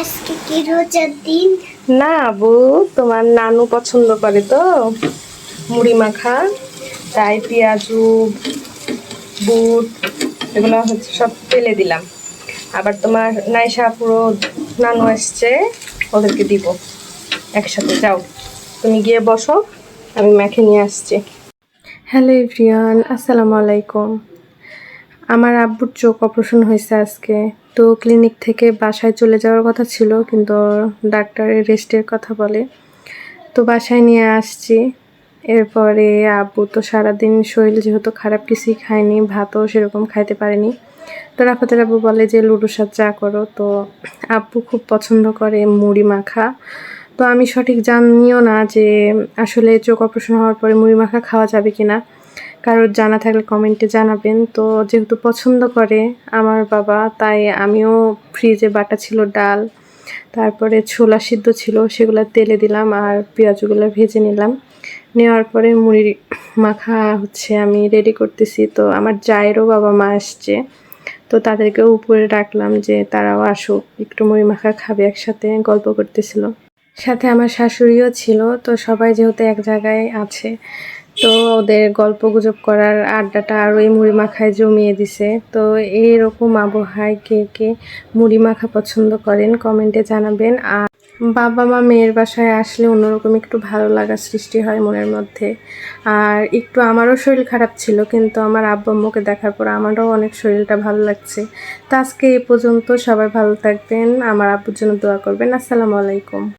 আজকে কি রোজার দিন? না আবু তোমার নানু পছন্দ করে তো। মুড়ি মাখা তাই পেঁয়াজু বুট এগুলো হচ্ছে সব ফেলে দিলাম। আবার তোমার নাইসা পুরো নানু আসছে ওদেরকে দিব। একসাথে যাও। তুমি গিয়ে বসো আমি মেখে নিয়ে আসছি। হ্যালো এভরিওয়ান আসসালামু আলাইকুম। আমার আব্বুর চোখ অপারেশন হয়েছে আজকে। তো ক্লিনিক থেকে বাসায় চলে যাওয়ার কথা ছিল, কিন্তু ডাক্তারের রেস্টের কথা বলে। তো বাসায় নিয়ে আসছি। এরপরে আব্বু তো সারাদিন শরীর যেহেতু খারাপ, কিছুই খায়নি, ভাতও সেরকম খাইতে পারেনি। তো রাফাতের আব্বু বলে যে লুডো সাজ চা করো। তো আব্বু খুব পছন্দ করে মুড়ি মাখা। তো আমি সঠিক জানিও না যে, আসলে চোখ অপারেশন হওয়ার পরে মুড়ি মাখা খাওয়া যাবে কি না কারোর জানা থাকলে কমেন্টে জানাবেন। তো যেহেতু পছন্দ করে আমার বাবা, তাই আমিও ফ্রিজে বাটা ছিল ডাল, তারপরে ছোলা সিদ্ধ ছিল, সেগুলো তেলে দিলাম আর পেঁয়াজগুলো ভেজে নিলাম। নেওয়ার পরে মুড়ি মাখা হচ্ছে আমি রেডি করতেছি। তো আমার জায়েরও বাবা মা আসছে, তো তাদেরকে উপরে ডাকলাম যে তারাও আসুক, একটু মুড়ি মাখা খাবে একসাথে, গল্প করতেছিল। সাথে আমার শাশুড়িও ছিল, তো সবাই যেহেতু এক জায়গায় আছে তো ওদের গল্প গুজব করার আড্ডাটা আর ওই মুড়ি মাখায় জমিয়ে দিছে। তো এইরকম আবহাওয়ায় কে কে মুড়ি মাখা পছন্দ করেন কমেন্টে জানাবেন। আর বাবা মা মেয়ের বাসায় আসলে অন্যরকম একটু ভালো লাগা সৃষ্টি হয় মনের মধ্যে। আর একটু আমারও শরীর খারাপ ছিল, কিন্তু আমার আব্বা আম্মুকে দেখার পর আমারও অনেক শরীরটা ভালো লাগছে। তো আজকে এ পর্যন্ত সবাই ভালো থাকবেন। আমার আব্বুর জন্য দোয়া করবেন। আসসালামু আলাইকুম।